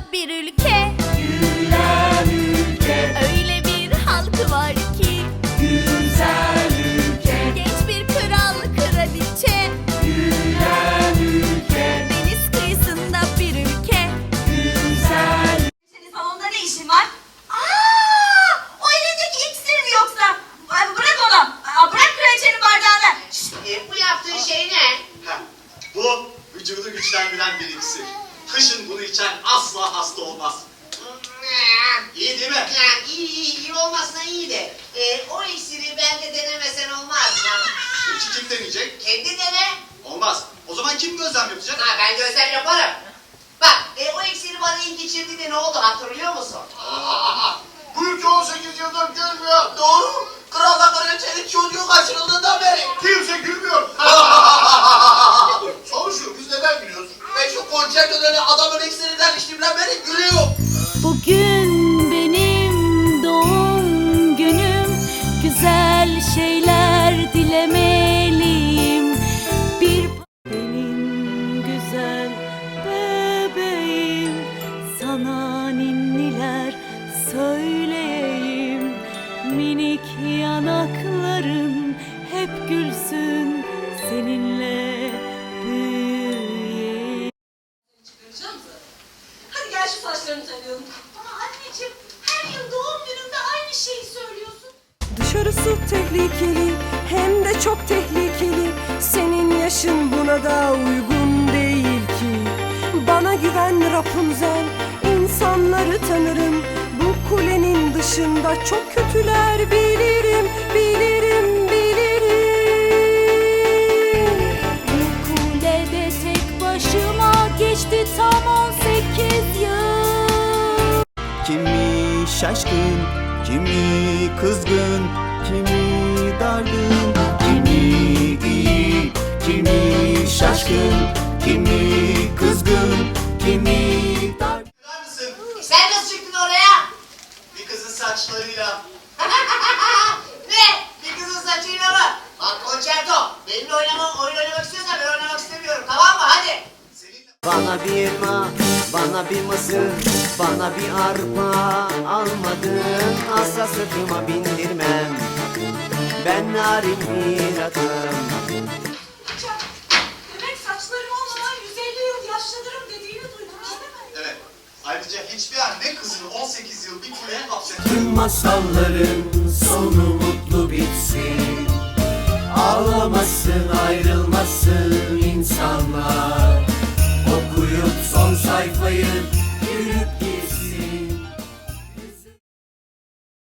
başka bir ülke. Gülen ülke. Öyle bir halkı var ki. Güzel ülke. Genç bir kral kraliçe. Gülen ülke. Deniz kıyısında bir ülke. Güzel Senin salonda ne işin var? Aa, o iksir mi yoksa? Ay, Bırak onu. Aa, Bırak kraliçenin bardağını. Şşt, Bu şey ne? Ha, bu vücudu güçlendiren bir iksir. Kışın bunu içen asla hasta olmaz. Hmm. İyi değil mi? Yani iyi iyi, iyi olmazsa iyi de. Ee, o iksiri bende denemesen olmaz mı? Peki kim deneyecek? Kendi dene. Olmaz. O zaman kim gözlem yapacak? Ha ben gözlem yaparım. Bak e, o iksiri bana ilk içirdi de ne oldu hatırlıyor musun? Bu ülke 18 yıldır gülmüyor. Doğru. Krallar kraliçenin çocuğu kaçırıldığından beri. Kimse gülmüyor. Ha, Bugün benim doğum günüm. Güzel şeyler dilemeliyim. Bir benim güzel bebeğim Sana ninniler söyleyeyim. Minik yanakların hep gülsün Seninle Dışarısı tehlikeli hem de çok tehlikeli. Senin yaşın buna da uygun değil ki. Bana güven Rapunzel insanları tanırım. Bu kulenin dışında çok kötüler bilirim Bilirim bilirim. Bu kulede tek başıma geçti tam 18 yıl. Kimi şaşkın, kimi kızgın, kimi dargın, kimi iyi, kimi şaşkın, kimi kızgın, kimi dargın. Sen nasıl çıktın oraya? Bir kızın saçlarıyla. ne? Bir kızın saçıyla mı? Bak konçerto. Benimle oynamam, oyun oynamak istiyorsan ben oynamak istemiyorum tamam mı? Hadi. Bana bir elma, bana bir mısır, bana bir arpa almadın Asla sırtıma bindirmem, ben narin demek saçlarım olmadan 150 yıl yaşlanırım dediğini duydum öyle mi? Evet. Ayrıca hiçbir anne kızını 18 yıl bir kuleye hapsetmez. Tüm masalların sonu mutlu bitsin Ağlamasın ayrılmasın insanlar Okuyup son sayfayı